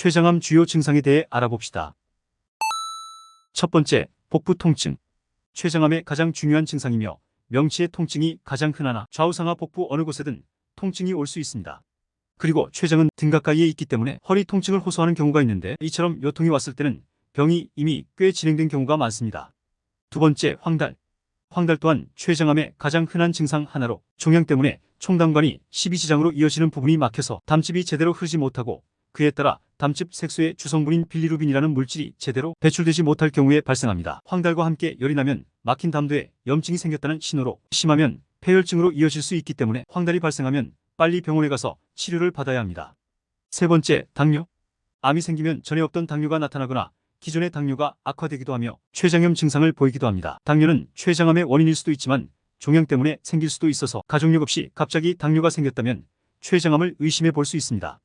췌장암 주요 증상에 대해 알아봅시다. 첫 번째, 복부 통증. 췌장암의 가장 중요한 증상이며 명치의 통증이 가장 흔하나 좌우상하 복부 어느 곳에든 통증이 올 수 있습니다. 그리고 췌장은 등 가까이에 있기 때문에 허리 통증을 호소하는 경우가 있는데 이처럼 요통이 왔을 때는 병이 이미 꽤 진행된 경우가 많습니다. 두 번째, 황달. 황달 또한 췌장암의 가장 흔한 증상 하나로 종양 때문에 총담관이 12지장으로 이어지는 부분이 막혀서 담즙이 제대로 흐르지 못하고 그에 따라 담즙 색소의 주성분인 빌리루빈이라는 물질이 제대로 배출되지 못할 경우에 발생합니다. 황달과 함께 열이 나면 막힌 담도에 염증이 생겼다는 신호로 심하면 폐혈증으로 이어질 수 있기 때문에 황달이 발생하면 빨리 병원에 가서 치료를 받아야 합니다. 세 번째, 당뇨. 암이 생기면 전에 없던 당뇨가 나타나거나 기존의 당뇨가 악화되기도 하며 췌장염 증상을 보이기도 합니다. 당뇨는 췌장암의 원인일 수도 있지만 종양 때문에 생길 수도 있어서 가족력 없이 갑자기 당뇨가 생겼다면 췌장암을 의심해 볼 수 있습니다.